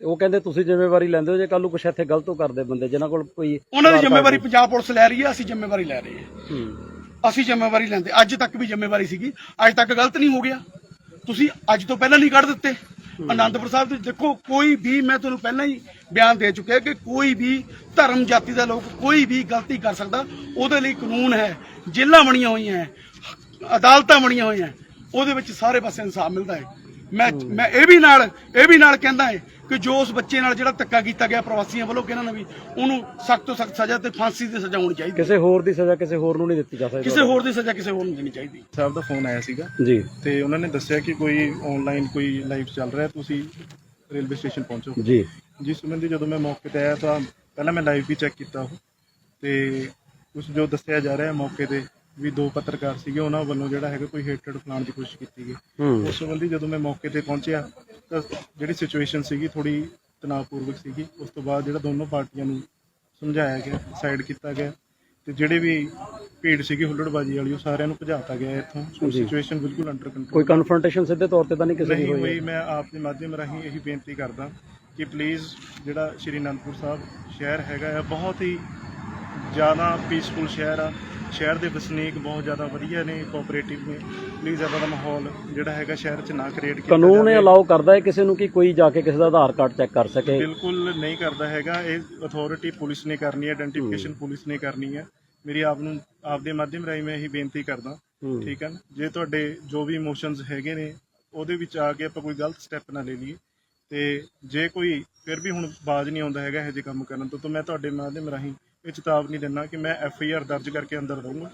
ਉਹ ਕਹਿੰਦੇ ਤੁਸੀਂ ਜ਼ਿੰਮੇਵਾਰੀ ਲੈਂਦੇ ਹੋ ਜੇ ਕੱਲ ਨੂੰ ਕੁਛ ਇੱਥੇ ਗਲਤ ਕਰਦੇ ਬੰਦੇ ਜਿਨ੍ਹਾਂ ਕੋਲ ਕੋਈ ਉਹਨਾਂ ਦੀ ਜ਼ਿੰਮੇਵਾਰੀ ਪੰਜਾਬ ਪੁਲਿਸ ਲੈ ਰਹੀ ਹੈ ਅਸੀਂ ਜ਼ਿੰਮੇਵਾਰੀ ਲੈ ਰਹੇ ਹਾਂ। ਹੂੰ। ਅਸੀਂ ਜ਼ਿੰਮੇਵਾਰੀ ਲੈਂਦੇ। ਅੱਜ ਤੱਕ ਵੀ ਜ਼ਿੰਮੇਵਾਰੀ ਸੀਗੀ। ਅੱਜ ਤੱਕ ਗਲਤ ਨਹੀਂ ਹੋ ਗਿਆ। ਤੁਸੀਂ ਅੱਜ ਤੋਂ ਪਹਿਲਾਂ ਨਹੀਂ ਕੱਢ ਦਿੱਤੇ। ਆਨੰਦਪੁਰ ਸਾਹਿਬ ਦੇ ਦੇਖੋ ਕੋਈ ਵੀ ਮੈਂ ਤੁਹਾਨੂੰ ਪਹਿਲਾਂ ਹੀ ਬਿਆਨ ਦੇ ਚੁੱਕਿਆ ਕਿ ਕੋਈ ਵੀ ਧਰਮ ਜਾਤੀ ਦਾ ਲੋਕ ਕੋਈ ਵੀ ਗਲਤੀ ਕਰ ਸਕਦਾ। ਉਹਦੇ ਲਈ ਕਾਨੂੰਨ ਹੈ। ਜੇਲ੍ਹਾਂ ਬਣੀਆਂ ਹੋਈਆਂ ਹੈ। ਅਦਾਲਤਾਂ ਬਣੀਆਂ ਹੋਈਆਂ। ਉਹਦੇ ਵਿੱਚ ਸਾਰੇ ਪਾਸੇ ਇਨਸਾਫ ਮਿਲਦਾ ਹੈ। ਮੈਂ ਮੈਂ ਇਹ ਵੀ ਨਾਲ ਇਹ ਵੀ ਨਾਲ ਕਹਿੰਦਾ ਹੈ ਕਿ ਜੋ ਉਸ ਬੱਚੇ ਨਾਲ ਜਿਹੜਾ ਧੱਕਾ ਕੀਤਾ ਗਿਆ ਪ੍ਰਵਾਸੀਆਂ ਵੱਲੋਂ ਕਿ ਇਹਨਾਂ ਨੇ ਵੀ ਉਹਨੂੰ ਸਖਤ ਤੋਂ ਸਖਤ ਸਜ਼ਾ ਤੇ ਫਾਂਸੀ ਦੀ ਸਜ਼ਾ ਹੋਣੀ ਚਾਹੀਦੀ। ਕਿਸੇ ਹੋਰ ਦੀ ਸਜ਼ਾ ਕਿਸੇ ਹੋਰ ਨੂੰ ਨਹੀਂ ਦਿੱਤੀ ਜਾ ਸਕਦੀ। ਕਿਸੇ ਹੋਰ ਦੀ ਸਜ਼ਾ ਕਿਸੇ ਹੋਰ ਨੂੰ ਦੇਣੀ ਚਾਹੀਦੀ। ਸਾਹਿਬ ਦਾ ਫੋਨ ਆਇਆ ਸੀਗਾ। ਜੀ। ਤੇ ਉਹਨਾਂ ਨੇ ਦੱਸਿਆ ਕਿ ਕੋਈ ਆਨਲਾਈਨ ਕੋਈ ਲਾਈਵ ਚੱਲ ਰਿਹਾ ਤੁਸੀਂ ਰੇਲਵੇ ਸਟੇਸ਼ਨ ਪਹੁੰਚੋ। ਜੀ। ਜਿਸ ਸੰਬੰਧੀ ਜਦੋਂ ਮੈਂ ਮੌਕੇ ਤੇ ਆਇਆ ਤਾਂ ਪਹਿਲਾਂ ਮੈਂ ਲਾਈਵ ਵੀ ਚੈੱਕ ਕੀਤਾ ਉਹ। ਤੇ ਕੁਝ ਜੋ ਦੱਸਿਆ ਜਾ ਰਿਹਾ ਹੈ ਮੌਕੇ ਤੇ ਵੀ ਦੋ ਪੱਤਰਕਾਰ ਸੀਗੇ ਉਹਨਾਂ ਵੱਲੋਂ ਜਿਹੜਾ ਹੈਗਾ ਕੋਈ ਹੇਟਡ ਫਲਾਉਣ ਦੀ ਕੋਸ਼ਿਸ਼ ਕੀਤੀ ਗਈ। ਉਸ ਸੰਬੰਧੀ ਜਦੋਂ ਮੈਂ ਮੌਕੇ ਤੇ ਪਹੁੰਚਿਆ ਤਾਂ ਜਿਹੜੀ ਸਿਚੁਏਸ਼ਨ ਸੀਗੀ ਥੋੜੀ ਤਣਾਅਪੂਰਵਕ ਸੀਗੀ ਉਸ ਤੋਂ ਬਾਅਦ ਜਿਹੜਾ ਦੋਨੋਂ ਪਾਰਟੀਆਂ ਨੂੰ ਸਮਝਾਇਆ ਗਿਆ ਸਾਈਡ ਕੀਤਾ ਗਿਆ ਤੇ ਜਿਹੜੇ ਵੀ ਭੀੜ ਸੀਗੀ ਹੁੱਲੜਬਾਜੀ ਵਾਲੀ ਉਹ ਸਾਰਿਆਂ ਨੂੰ ਭਜਾਤਾ ਗਿਆ ਇੱਥੋਂ ਜੀ। ਸਿਚੁਏਸ਼ਨ ਬਿਲਕੁਲ ਅੰਡਰ ਕੋਈ ਕੰਟਰੋਲ ਕਨਫਰੰਟੇਸ਼ਨ ਸਿੱਧੇ ਤੌਰ ਤੇ ਤਾਂ ਨਹੀਂ ਕਿਸੇ ਦੀ ਨਹੀਂ ਹੋਈ ਹੋਈ ਹੈ? ਮੈਂ ਆਪ ਦੇ ਮਾਧਿਅਮ ਰਾਹੀਂ ਇਹੀ ਬੇਨਤੀ ਕਰਦਾ ਕਿ ਪਲੀਜ਼ ਜਿਹੜਾ ਸ਼੍ਰੀ ਅਨੰਦਪੁਰ ਸਾਹਿਬ ਸ਼ਹਿਰ ਹੈਗਾ ਆ ਬਹੁਤ ਹੀ ਜ਼ਿਆਦਾ ਪੀਸਫੁਲ ਸ਼ਹਿਰ ਆ ਸ਼ਹਿਰ ਦੇ ਵਸਨੀਕ ਬਹੁਤ ਜ਼ਿਆਦਾ ਵਧੀਆ ਨੇ ਕੋਆਪਰੇਟਿਵ ਨੇ ਪਲੀਜ਼ ਇਹਦਾ ਦਾ ਮਾਹੌਲ ਜਿਹੜਾ ਹੈਗਾ ਸ਼ਹਿਰ 'ਚ ਨਾ ਕ੍ਰੀਏਟ ਕੀਤਾ ਕਾਨੂੰਨ ਇਹ। ਅਲਾਉ ਕਰਦਾ ਹੈ ਕਿਸੇ ਨੂੰ ਕਿ ਕੋਈ ਜਾ ਕੇ ਕਿਸੇ ਦਾ ਆਧਾਰ ਕਾਰਡ ਚੈੱਕ ਕਰ ਸਕੇ। ਬਿਲਕੁਲ ਨਹੀਂ ਕਰਦਾ ਹੈਗਾ ਇਹ ਅਥਾਰਟੀ ਪੁਲਿਸ ਨੇ ਕਰਨੀ ਹੈ ਆਇਡੈਂਟੀਫਿਕੇਸ਼ਨ ਪੁਲਿਸ ਨੇ ਕਰਨੀ ਹੈ। ਮੇਰੀ ਆਪ ਨੂੰ ਆਪ ਦੇ ਮਾਧਿਅਮ ਰਾਹੀਂ ਮੈਂ ਇਹੀ ਬੇਨਤੀ ਕਰਦਾ। ਠੀਕ ਹੈ ਨਾ? ਜੇ ਤੁਹਾਡੇ ਜੋ ਵੀ ਇਮੋਸ਼ਨਸ ਹੈਗੇ ਨੇ ਉਹਦੇ ਵਿੱਚ ਆ ਕੇ ਆਪਾਂ ਕੋਈ ਗਲਤ ਸਟੈਪ ਨਾ ਲੈ ਲਈਏ। ਤੇ ਜੇ ਕੋਈ ਫਿਰ ਵੀ ਹੁਣ ਬਾਜ਼ ਨਹੀਂ ਆਉਂਦਾ ਹੈਗਾ ਇਹੋ ਜਿਹੇ ਕੰਮ ਕਰਨ ਤੋਂ ਤਾਂ ਮੈਂ ਤੁਹਾਡੇ ਮਾਧਿਅਮ ਰਾਹੀਂ ਇਹ ਚੇਤਾਵਨੀ ਦਿੰਦਾ ਕਿ ਮੈਂ ਐਫ ਆਈ ਆਰ ਦਰਜ ਕਰਕੇ ਅੰਦਰ ਰਹੂੰਗਾ।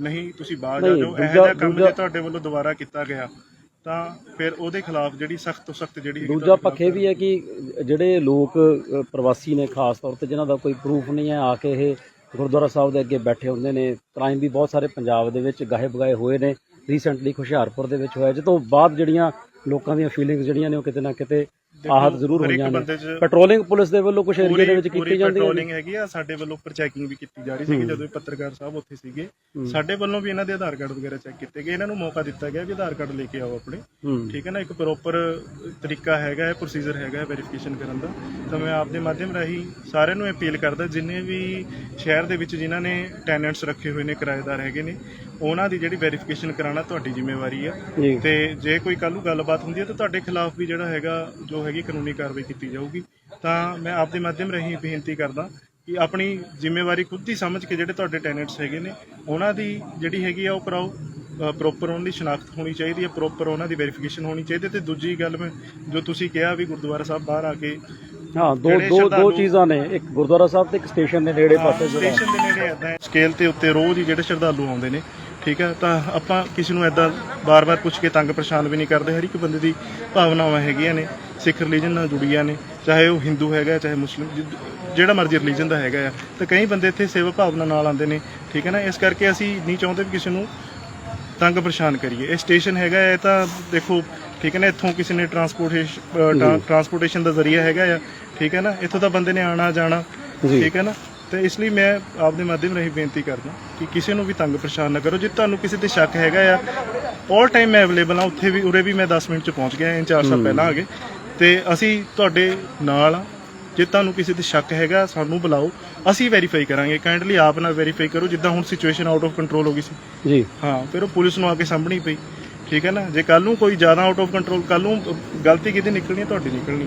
ਨਹੀਂ ਤੁਸੀਂ ਆ ਨਹੀਂ, ਜਾਓ। ਇਹੋ ਦੂਜਾ- ਜਿਹਾ ਕੰਮ ਜੇ ਤੁਹਾਡੇ ਵੱਲੋਂ ਦੁਬਾਰਾ ਕੀਤਾ ਗਿਆ ਤਾਂ ਫਿਰ ਉਹਦੇ ਖਿਲਾਫ ਜਿਹੜੀ ਸਖਤ ਤੋਂ ਸਖਤ ਜਿਹੜੀ ਦੂਜਾ ਪੱਖ ਵੀ ਹੈ ਕਿ ਜਿਹੜੇ ਲੋਕ ਪ੍ਰਵਾਸੀ ਨੇ ਖਾਸ ਤੌਰ ਤੇ ਜਿਨ੍ਹਾਂ ਦਾ ਕੋਈ ਪ੍ਰੂਫ ਨਹੀਂ ਹੈ ਆ ਕੇ ਇਹ ਗੁਰਦੁਆਰਾ ਸਾਹਿਬ ਦੇ ਅੱਗੇ ਬੈਠੇ ਹੁੰਦੇ ਨੇ। ਕ੍ਰਾਈਮ ਵੀ ਬਹੁਤ ਸਾਰੇ ਪੰਜਾਬ ਦੇ ਵਿੱਚ ਗਾਹੇ ਬਗਾਏ ਹੋਏ ਨੇ। ਰੀਸੈਂਟਲੀ ਹੁਸ਼ਿਆਰਪੁਰ ਦੇ ਵਿੱਚ ਹੋਇਆ। ਤੋਂ ਬਾਅਦ ਜਿਹੜੀਆਂ ਲੋਕਾਂ ਦੀਆਂ ਫੀਲਿੰਗਸ ਜਿਹੜੀਆਂ ਨੇ ਉਹ ਕਿਤੇ ਨਾ ਕਿਤੇ ਆਹਤ ਜ਼ਰੂਰ ਹੋਈਆਂ ਨੇ। ਪੈਟਰੋਲਿੰਗ ਪੁਲਿਸ ਦੇ ਵੱਲੋਂ ਕੁਝ ਏਰੀਆ ਦੇ ਵਿੱਚ ਕੀਤੀ ਜਾਂਦੀ ਹੈ ਪੈਟਰੋਲਿੰਗ ਹੈਗੀ ਆ ਸਾਡੇ ਵੱਲੋਂ ਉੱਪਰ ਚੈਕਿੰਗ ਵੀ ਕੀਤੀ ਜਾ ਰਹੀ ਸੀਗੀ ਜਦੋਂ ਇਹ ਪੱਤਰਕਾਰ ਸਾਹਿਬ ਉੱਥੇ ਸੀਗੇ। ਸਾਡੇ ਵੱਲੋਂ ਵੀ ਇਹਨਾਂ ਦੇ ਆਧਾਰ ਕਾਰਡ ਵਗੈਰਾ ਚੈੱਕ ਕੀਤੇ ਗਏ। ਇਹਨਾਂ ਨੂੰ ਮੌਕਾ ਦਿੱਤਾ ਗਿਆ ਵੀ ਆਧਾਰ ਕਾਰਡ ਲੈ ਕੇ ਆਓ ਆਪਣੇ। ਠੀਕ ਹੈ ਨਾ ਇੱਕ ਪ੍ਰੋਪਰ ਤਰੀਕਾ ਹੈਗਾ ਹੈ ਪ੍ਰੋਸੀਜਰ ਹੈਗਾ ਹੈ ਵੈਰੀਫਿਕੇਸ਼ਨ ਕਰਨ ਦਾ। ਤਾਂ ਮੈਂ ਆਪਦੇ ਮਾਧਿਅਮ ਰਾਹੀਂ ਸਾਰਿਆਂ ਨੂੰ ਅਪੀਲ ਕਰਦਾ ਜਿੰਨੇ ਵੀ ਸ਼ਹਿਰ ਦੇ ਵਿੱਚ ਜਿਨ੍ਹਾਂ ਨੇ ਟੈਨੈਂਟਸ ਰੱਖੇ ਹੋਏ ਨੇ ਕਿਰਾਏਦਾਰ ਹੈਗੇ ਨੇ ਉਹਨਾਂ ਦੀ ਜਿਹੜੀ ਵੈਰੀਫਿਕੇਸ਼ਨ ਕਰਾਉਣਾ ਤੁਹਾਡੀ ਜ਼ਿੰਮੇਵਾਰੀ ਆ। ਜੀ। ਤੇ ਜੇ ਕੋਈ ਕੱਲ੍ਹ ਨੂੰ ਗੱਲਬਾਤ ਹੁੰਦੀ ਹੈ ਤਾਂ ਤੁਹਾਡੇ ਖਿਲਾਫ ਵੀ ਜਿਹੜਾ ਹੈਗਾ ਜੋ ਹੈਗੀ ਕਾਨੂੰਨੀ ਕਾਰਵਾਈ ਕੀਤੀ ਜਾਊਗੀ। ਤਾਂ ਮੈਂ ਆਪਦੇ ਮਾਧਿਅਮ ਰਾਹੀਂ ਬੇਨਤੀ ਕਰਦਾ ਕਿ ਆਪਣੀ ਜ਼ਿੰਮੇਵਾਰੀ ਖੁਦ ਹੀ ਸਮਝ ਕੇ ਜਿਹੜੇ ਤੁਹਾਡੇ ਟੈਨੈਂਟਸ ਹੈਗੇ ਨੇ ਉਹਨਾਂ ਦੀ ਜਿਹੜੀ ਹੈਗੀ ਆ ਉਹ ਕਰਾਓ। ਪ੍ਰੋਪਰ ਉਹਨਾਂ ਦੀ ਸ਼ਨਾਖਤ ਹੋਣੀ ਚਾਹੀਦੀ ਹੈ ਪ੍ਰੋਪਰ ਉਹਨਾਂ ਦੀ ਵੈਰੀਫਿਕੇਸ਼ਨ ਹੋਣੀ ਚਾਹੀਦੀ ਹੈ ਤੇ ਦੂਜੀ ਗੱਲ ਮੈਂ ਜੋ ਤੁਸੀਂ ਕਿਹਾ ਵੀ ਗੁਰਦੁਆਰਾ ਸਾਹਿਬ ਬਾਹਰ ਆ ਕੇ ਹਾਂ ਦੋ ਜਿਹੜੇ ਦੋ ਦੋ ਸ਼ਰਧਾਲੂ- ਚੀਜ਼ਾਂ ਨੇ। ਇੱਕ ਗੁਰਦੁਆਰਾ ਸਾਹਿਬ ਤੇ ਇੱਕ ਸਟੇਸ਼ਨ ਦੇ ਨੇੜੇ ਪਾਸੇ ਜਿਹੜਾ। ਸਟੇਸ਼ਨ ਦੇ ਨੇੜੇ ਐਦਾਂ ਸਕੇਲ ਤੇ ਉੱਤੇ ਰੋਜ਼ ਹੀ ਜਿਹੜੇ ਸ਼ਰਧਾਲੂ ਆਉਂਦੇ ਨੇ ਠੀਕ ਹੈ ਤਾਂ ਆਪਾਂ ਕਿਸੇ ਨੂੰ ਐਦਾਂ ਬਾਰ-ਬਾਰ ਪੁੱਛ ਕੇ ਤੰਗ ਪਰੇਸ਼ਾਨ ਵੀ ਨਹੀਂ ਕਰਦੇ ਹਰ ਇੱਕ ਬੰਦੇ ਦੀ ਭਾਵਨਾਵਾਂ ਹੈਗੀਆਂ ਨੇ ਸਿੱਖ ਰਿਲੀਜਨ ਨਾਲ ਜੁੜੀਆਂ ਨੇ ਚਾਹੇ ਉਹ ਹਿੰਦੂ ਹੈਗਾ ਚਾਹੇ ਮੁਸਲਿਮ ਜਿਹੜਾ ਮਰਜ਼ੀ ਰਿਲੀਜਨ ਦਾ ਹੈਗਾ ਆ ਤੇ ਕਈ ਬੰਦੇ ਇੱਥੇ ਸੇਵਾ ਭਾਵਨਾ ਨਾਲ ਆਉਂਦੇ ਨੇ ਠੀਕ ਹੈ ਨਾ ਇਸ ਕਰਕੇ ਅਸੀਂ ਨਹੀਂ ਚਾਹੁੰਦੇ ਵੀ ਕਿਸੇ ਨੂੰ ਤੰਗ ਪਰੇਸ਼ਾਨ ਕਰੀਏ ਇਹ ਸਟੇਸ਼ਨ ਹੈਗਾ ਹੈ, ਇਹ ਤਾਂ ਦੇਖੋ ਠੀਕ ਹੈ ਨਾ ਇੱਥੋਂ ਕਿਸੇ ਨੇ ਟਰਾਂਸਪੋਰਟੇਸ਼ਨ ਟਰਾਂਸਪੋਰਟੇਸ਼ਨ ਦਾ ਜ਼ਰੀਆ ਹੈਗਾ ਆ ਠੀਕ ਹੈ ਨਾ ਇੱਥੋਂ ਤਾਂ ਬੰਦੇ ਨੇ ਆਣਾ ਜਾਣਾ। ਠੀਕ ਹੈ ਨਾ ਤੇ ਇਸ ਲਈ ਮੈਂ ਆਪਦੇ ਮਾਧਿਅਮ ਰਾਹੀਂ ਬੇਨਤੀ ਕਰਦਾ ਕਿ ਕਿਸੇ ਨੂੰ ਵੀ ਤੰਗ ਪਰੇਸ਼ਾਨ ਨਾ ਕਰੋ। ਜੇ ਤੁਹਾਨੂੰ ਕਿਸੇ ਤੇ ਸ਼ੱਕ ਹੈਗਾ ਆ 올 ਟਾਈਮ ਮੈਂ ਅਵੇਲੇਬਲ ਆ ਉੱਥੇ ਵੀ ਉਰੇ ਵੀ ਮੈਂ 10 ਮਿੰਟ ਚ ਪਹੁੰਚ ਗਿਆ ਇਹ ਚਾਰ ਸਾਲ ਪਹਿਲਾਂ ਆ ਗਏ। ਤੇ ਅਸੀਂ ਤੁਹਾਡੇ ਨਾਲ ਆ। ਜੇ ਤੁਹਾਨੂੰ ਕਿਸੇ ਤੇ ਸ਼ੱਕ ਹੈਗਾ ਸਾਨੂੰ ਬੁਲਾਓ। ਅਸੀਂ ਵੈਰੀਫਾਈ ਕਰਾਂਗੇ। ਕਾਈਂਡਲੀ ਆਪ ਨਾਲ ਵੈਰੀਫਾਈ ਕਰੋ ਜਿੱਦਾਂ ਹੁਣ ਸਿਚੁਏਸ਼ਨ ਆਊਟ ਆਫ ਕੰਟਰੋਲ ਹੋ ਗਈ ਸੀ। ਜੀ। ਹਾਂ ਫਿਰ ਉਹ ਪੁਲਿਸ ਨੂੰ ਆ ਕੇ ਸਾਹਮਣੀ ਪਈ। ਠੀਕ ਹੈ ਨਾ? ਜੇ ਕੱਲ ਨੂੰ ਕੋਈ ਜ਼ਿਆਦਾ ਆਊਟ ਆਫ ਕੰਟਰੋਲ ਕੱਲ ਨੂੰ ਗਲਤੀ ਕਿਤੇ ਨਿਕਲਣੀ ਹੈ ਤੁਹਾਡੀ ਨਿਕਲਣੀ ਹੈ।